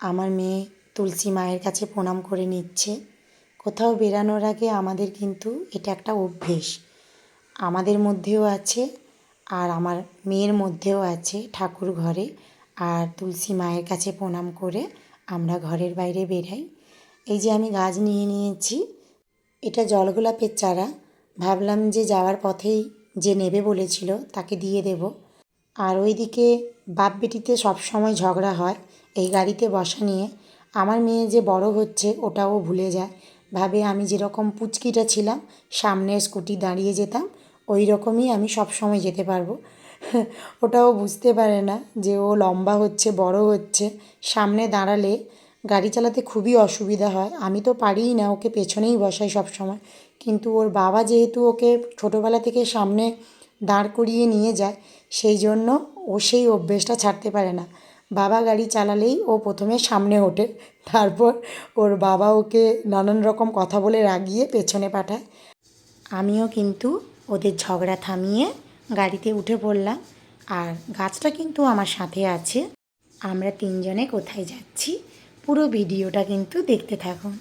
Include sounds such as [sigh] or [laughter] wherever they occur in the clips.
আমার মেয়ে তুলসী মায়ের কাছে প্রণাম করে নিচ্ছে। কোথাও বেরানোর আগে আমাদের কিন্তু এটা একটা অভ্যেস। আমাদের মধ্যেও আছে আর আমার মেয়ের মধ্যেও আছে ঠাকুর ঘরে আর তুলসী মায়ের কাছে প্রণাম করে আমরা ঘরের বাইরে বেরাই। এই যে আমি গাছ নিয়ে নিয়েছি, এটা জলগোলাপের চারা। ভাবলাম যে যাওয়ার পথেই যে নেবে বলেছিল তাকে দিয়ে দেব। আর ওইদিকে বাপ বেটিতে সবসময় ঝগড়া হয়, এই গাড়িতে বসা নিয়ে। আমার মেয়ে যে বড় হচ্ছে, ওটাও ভুলে যায়। ভাবে আমি যেরকম পুচকিটা ছিলাম সামনে স্কুটি দাঁড়িয়ে যেতাম ওই রকমই আমি সবসময় যেতে পারব। [laughs] ওটাও বুঝতে পারে না যে ও লম্বা হচ্ছে, বড় হচ্ছে। সামনে দাঁড়ালে গাড়ি চালাতে খুবই অসুবিধা হয়। আমি তো পারিই না ওকে পেছনেই বসাই সবসময়। কিন্তু ওর বাবা যেহেতু ওকে ছোটোবেলা থেকে সামনে দাঁড় করিয়ে নিয়ে যায়, সেই জন্য ও সেই অভ্যেসটা ছাড়তে পারে না। বাবা গাড়ি চালালেই ও প্রথমে সামনে ওঠে, তারপর ওর বাবা ওকে নানান রকম কথা বলে রাগিয়ে পেছনে পাঠায়। আমিও কিন্তু ওদের ঝগড়া থামিয়ে গাড়িতে উঠে পড়লাম, আর গাছটা কিন্তু আমার সাথে আছে। আমরা তিনজনে কোথায় যাচ্ছি, পুরো ভিডিওটা কিন্তু দেখতে থাকুন।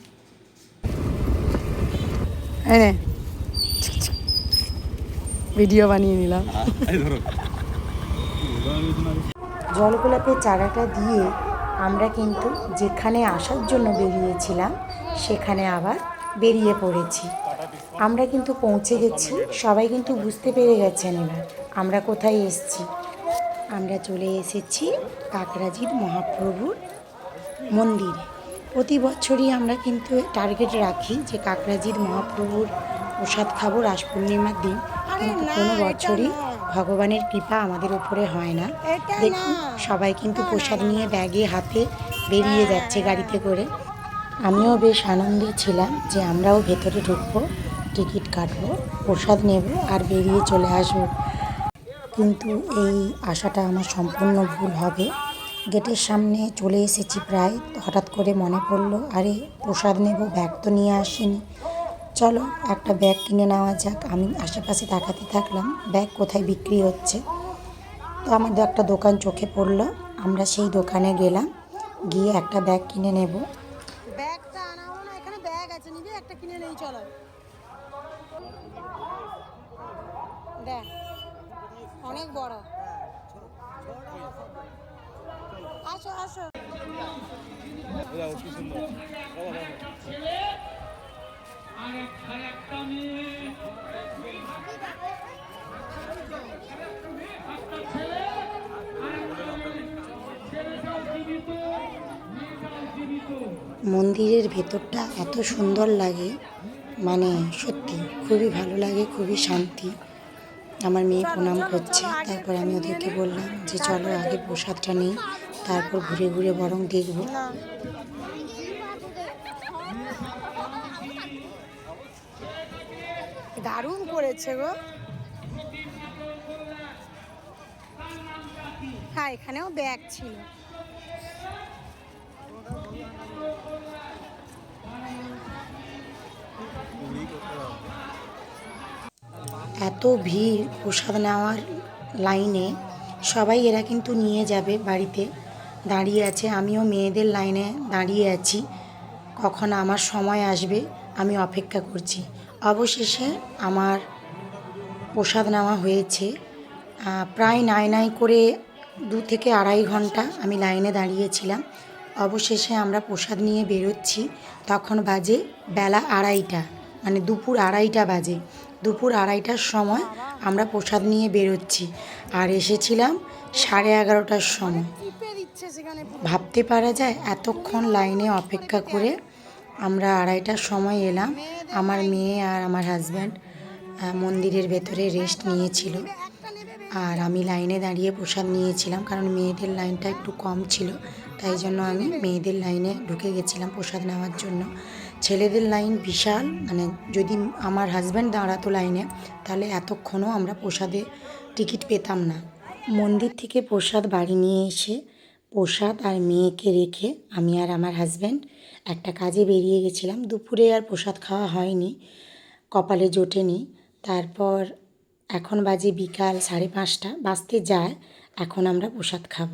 এনে ভিডিও বানিয়ে নিলাম। জলগোলাপের চারাটা দিয়ে আমরা কিন্তু যেখানে আসার জন্য বেরিয়েছিলাম, সেখানে আবার বেরিয়ে পড়েছি। আমরা কিন্তু পৌঁছে গেছি, সবাই কিন্তু বুঝতে পেরে গেছেন এবার আমরা কোথায় এসেছি। আমরা চলে এসেছি কাকরাজির মহাপ্রভুর মন্দিরে। প্রতি বছরই আমরা কিন্তু টার্গেট রাখি যে কাকরাজির মহাপ্রভুর প্রসাদ খাব রাস পূর্ণিমার দিন। কিন্তু কোনো বছরই ভগবানের কৃপা আমাদের উপরে হয় না। দেখুন সবাই কিন্তু প্রসাদ নিয়ে ব্যাগে হাতে বেরিয়ে যাচ্ছে গাড়িতে করে। আমিও বেশ আনন্দে ছিলাম যে আমরাও ভেতরে ঢুকবো টিকিট কাটবো প্রসাদ নেব আর বেরিয়ে চলে আসব। কিন্তু এই আশাটা আমার সম্পূর্ণ ভুল হবে। গেটের সামনে চলে এসেছি প্রায়। হঠাৎ করে মনে পড়ল আরে প্রসাদ নেব ব্যাগ তো নিয়ে আসিনি। চলো একটা ব্যাগ কিনে নেওয়া যাক। আমি আশেপাশে তাকাতে থাকলাম, ব্যাগ কোথায় বিক্রি হচ্ছে? তো আমাদের একটা দোকান চোখে পড়ল। আমরা সেই দোকানে গেলাম, গিয়ে একটা ব্যাগ কিনে নেব। ব্যাগটা না, এখানে ব্যাগ আছে একটা কিনে নেই, চলো। দেখ, অনেক বড়। আসো আসো। মন্দিরের ভেতরটা এত সুন্দর লাগে মানে সত্যি খুবই ভালো লাগে, খুবই শান্তি। আমার মেয়ে প্রণাম করছে, তারপর আমি ওদেরকে বললাম যে চলো আগে প্রসাদটা নিই, তারপর ঘুরে ঘুরে বরং দেখব। দারুণ করেছে গো। হ্যাঁ এখানেও ব্যাগ ছিল। এত ভিড় প্রসাদ নেওয়ার লাইনে সবাই এরা কিন্তু নিয়ে যাবে বাড়িতে। দাঁড়িয়ে আছে, আমিও মেয়েদের লাইনে দাঁড়িয়ে আছি। কখন আমার সময় আসবে আমি অপেক্ষা করছি। অবশেষে আমার প্রসাদ নেওয়া হয়েছে। প্রায় নাই নাই করে দু থেকে আড়াই ঘণ্টা আমি লাইনে দাঁড়িয়েছিলাম। অবশেষে আমরা প্রসাদ নিয়ে বেরোচ্ছি। তখন বাজে বেলা আড়াইটা মানে দুপুর আড়াইটা বাজে। দুপুর আড়াইটার সময় আমরা প্রসাদ নিয়ে বেরোচ্ছি আর এসেছিলাম সাড়ে এগারোটার সময়। ভাবতে পারা যায় এতক্ষণ লাইনে অপেক্ষা করে আমরা আড়াইটার সময় এলাম। আমার মেয়ে আর আমার হাজব্যান্ড মন্দিরের ভেতরে রেস্ট নিয়েছিল আর আমি লাইনে দাঁড়িয়ে প্রসাদ নিয়েছিলাম কারণ মেয়েদের লাইনটা একটু কম ছিল, তাই জন্য আমি মেয়েদের লাইনে ঢুকে গেছিলাম প্রসাদ নেওয়ার জন্য। ছেলেদের লাইন বিশাল মানে যদি আমার হাজব্যান্ড দাঁড়াতো লাইনে, তাহলে এতক্ষণও আমরা প্রসাদে টিকিট পেতাম না। মন্দির থেকে প্রসাদ বাড়ি নিয়ে এসে, প্রসাদ আর মেয়েকে রেখে আমি আর আমার হাজব্যান্ড একটা কাজে বেরিয়ে গেছিলাম। দুপুরে আর প্রসাদ খাওয়া হয়নি, কপালে জোটেনি। তারপর এখন বাজে বিকাল সাড়ে পাঁচটা বাজতে যায়, এখন আমরা প্রসাদ খাব।